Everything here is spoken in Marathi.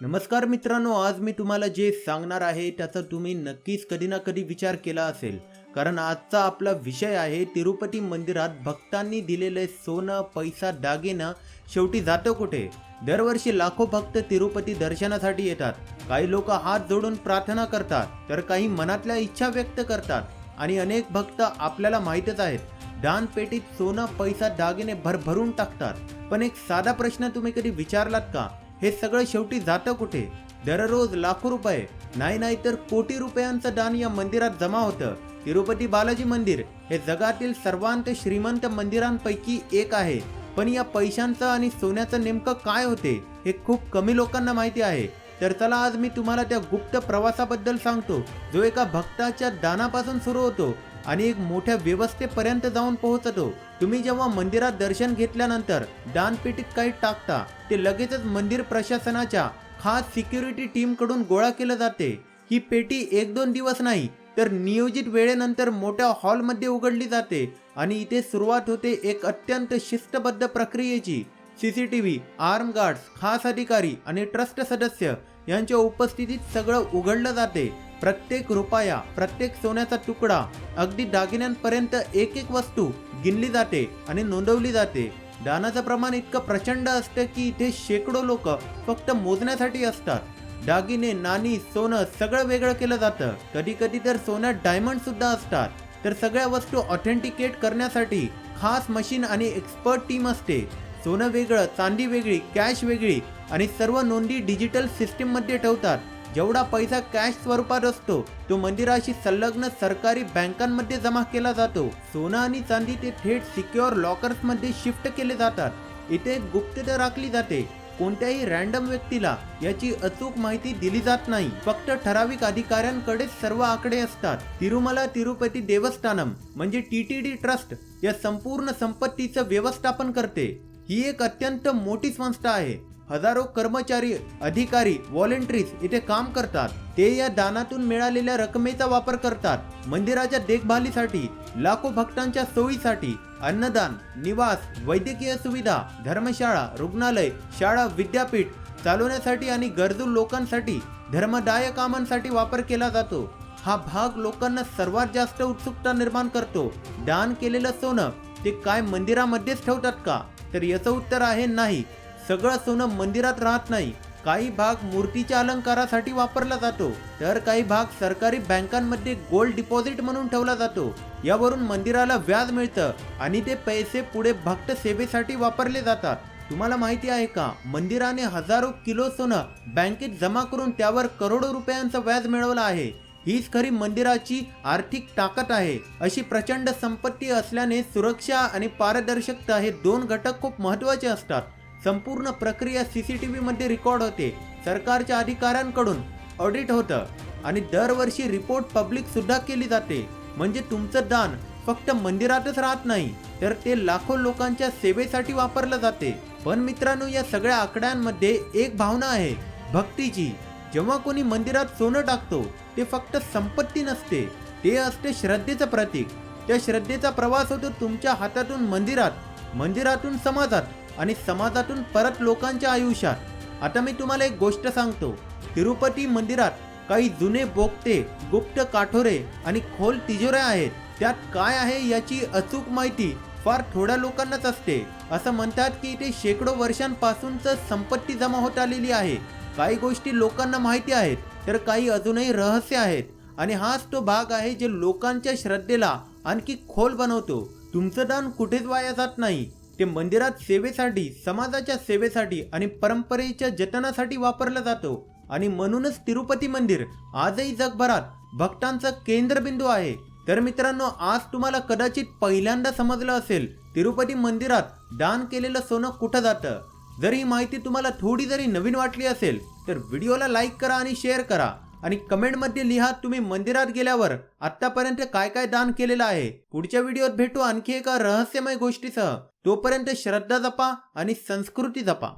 नमस्कार मित्रांनो आज मी तुम्हाला जे सांगणार आहे त्याचा तुम्ही नक्कीच कधी ना कधी विचार केला असेल. कारण आजचा आपला विषय आहे तिरुपती मंदिरात भक्तांनी दिलेले सोनं पैसा दागिना शेवटी जातं कुठे? दरवर्षी लाखो भक्त तिरुपती दर्शनासाठी येतात. काही लोक हात जोडून प्रार्थना करतात तर काही मनातल्या इच्छा व्यक्त करतात. आणि अनेक भक्त आपल्याला माहीतच आहेत दानपेटीत सोनं पैसा दागिने भरभरून टाकतात. पण एक साधा प्रश्न तुम्ही कधी विचारलात का? हे सगळं शेवटी जातं कुठे? दररोज लाखो रुपये. नाही नाही तर कोटी रुपयांचं दान या मंदिरात जमा होतं. तिरुपती बालाजी मंदिर हे जगातील सर्वांत श्रीमंत मंदिरांपैकी एक आहे. पण या पैशांचं आणि सोन्याचं नेमकं काय होते हे खूप कमी लोकांना माहिती आहे. तर चला आज मी तुम्हाला त्या गुप्त प्रवासाबद्दल सांगतो जो एका भक्ताच्या दानापासून सुरू होतो. आणि एक मोठ्या व्यवस्थेपर्यंत जाऊन पोहोचतो. तुम्ही जेव्हा मंदिरात दर्शन घेतल्यानंतर दानपेटीत काही टाकता ते लगेचच मंदिर प्रशासनाच्या खास सिक्युरिटी टीमकडून गोळा केलं जाते. ही पेटी एक दोन दिवस नाही तर नियोजित वेळेनंतर मोठ्या हॉलमध्ये उघडली जाते आणि इथे सुरुवात होते एक अत्यंत शिस्तबद्ध प्रक्रियेची. C C T V arm guards खास अधिकारी आणि ट्रस्ट सदस्य यांच्या उपस्थितीत सगळं उघडलं जाते. प्रत्येक रुपया प्रत्येक सोन्याचा तुकडा अगदी दागिन्यांपर्यंत एक एक वस्तू गिनली जाते आणि नोंदवली जाते. दानाचं प्रमाण इतकं प्रचंड असतं की इथे शेकडो लोक फक्त मोजण्यासाठी असतात. दागिने नाणी सोनं सगळं वेगळं केलं जातं. कधी कधी तर सोन्यात डायमंड सुद्धा असतात. तर सगळ्या वस्तू ऑथेंटिकेट करण्यासाठी खास मशीन आणि एक्सपर्ट टीम असते. सोनं वेगळं चांदी वेगळी कॅश वेगळी आणि सर्व नोंदी डिजिटल सिस्टीममध्ये ठेवतात. जेवढा पैसा कॅश स्वरूपात असतो तो मंदिराशी संलग्न सरकारी बँकांमध्ये जमा केला जातो. सोनं आणि चांदी ते थेट सिक्युअर लॉकर्समध्ये शिफ्ट केले जातात. इथे गुप्तता राखली जाते. कोणत्याही रॅन्डम व्यक्तीला याची अचूक माहिती दिली जात नाही. फक्त ठराविक अधिकाऱ्यांकडे सर्व आकडे असतात. तिरुमला तिरुपती देवस्थानम म्हणजे टी टी डी ट्रस्ट या संपूर्ण संपत्तीचं व्यवस्थापन करते. ही एक अत्यंत मोठी संस्था आहे. हजारो कर्मचारी अधिकारी व्हॉलेंटरीज इथे काम करतात. ते या दानातून मिळालेल्या रकमेचा वापर करतात. मंदिराच्या देखभालीसाठी लाखो भक्तांच्या सोयीसाठी अन्नदान निवास वैद्यकीय सुविधा धर्मशाळा रुग्णालय शाळा विद्यापीठ चालवण्यासाठी आणि गरजू लोकांसाठी धर्मदाय कामांसाठी वापर केला जातो. हा भाग लोकांना सर्वात जास्त उत्सुकता निर्माण करतो. दान केलेलं सोनं ते काय मंदिरामध्येच ठेवतात का? तर याचं उत्तर आहे नाही. सगळं सोनं मंदिरात राहत नाही. काही भाग मूर्तीच्या अलंकारासाठी वापरला जातो. तर काही भाग सरकारी बँकांमध्ये गोल्ड डिपॉझिट म्हणून ठेवला जातो. यावरून मंदिराला व्याज मिळतं आणि ते पैसे पुढे भक्त सेवेसाठी वापरले जातात. तुम्हाला माहिती आहे का? मंदिराने हजारो किलो सोनं बँकेत जमा करून त्यावर करोडो रुपयांचं व्याज मिळवलं आहे. हीच खरी मंदिराची आर्थिक ताकद आहे. अशी प्रचंड संपत्ती असल्याने सुरक्षा आणि पारदर्शकता हे दोन घटक खूप महत्त्वाचे असतात. संपूर्ण प्रक्रिया सीसीटीव्ही मध्ये रेकॉर्ड होते. सरकारच्या अधिकाऱ्यांकडून ऑडिट होतं. आणि दरवर्षी रिपोर्ट पब्लिक सुद्धा केली जाते. म्हणजे तुमचं दान फक्त मंदिरातच राहत नाही तर ते लाखो लोकांच्या सेवेसाठी वापरलं जाते. पण मित्रांनो या सगळ्या आकड्यांमध्ये एक भावना आहे. भक्तीची. जेव्हा कोणी मंदिरात सोनं टाकतो ते फक्त संपत्ती नसते. ते असते श्रद्धेचं प्रतीक. त्या श्रद्धेचा प्रवास होतो तुमच्या हातातून मंदिरात. मंदिरातून समाजात आणि समाजातून परत लोकांच्या आयुष्यात. आता मी तुम्हाला एक गोष्ट सांगतो. तिरुपती मंदिरात काही जुने बोगते गुप्त काठोरे आणि खोल तिजोऱ्या आहेत. त्यात काय आहे याची अचूक माहिती फार थोड्या लोकांनाच असते. असं म्हणतात की इथे शेकडो वर्षांपासूनच संपत्ती जमा होत आलेली आहे. काही गोष्टी लोकांना माहिती आहेत तर काही अजूनही रहस्य आहेत. आणि हाच तो भाग आहे जे लोकांच्या श्रद्धेला आणखी खोल बनवतो. तुमचं दान कुठेच वाया जात नाही. ते मंदिरात सेवेसाठी समाजाच्या सेवेसाठी आणि परंपरेच्या जतनासाठी वापरलं जातो. आणि म्हणूनच तिरुपती मंदिर आजही जगभरात भक्तांचं केंद्रबिंदू आहे. तर मित्रांनो आज तुम्हाला कदाचित पहिल्यांदा समजलं असेल तिरुपती मंदिरात दान केलेलं सोनं कुठं जातं. जर ही माहिती तुम्हाला थोडी जरी नवीन वाटली असेल तर व्हिडिओला लाईक करा आणि शेअर करा. आणि कमेंटमध्ये लिहा तुम्ही मंदिरात गेल्यावर आतापर्यंत काय काय दान केलेलं आहे. पुढच्या व्हिडिओत भेटू आणखी एका रहस्यमय गोष्टीसह. तोपर्यंत श्रद्धा जपा आणि संस्कृती जपा.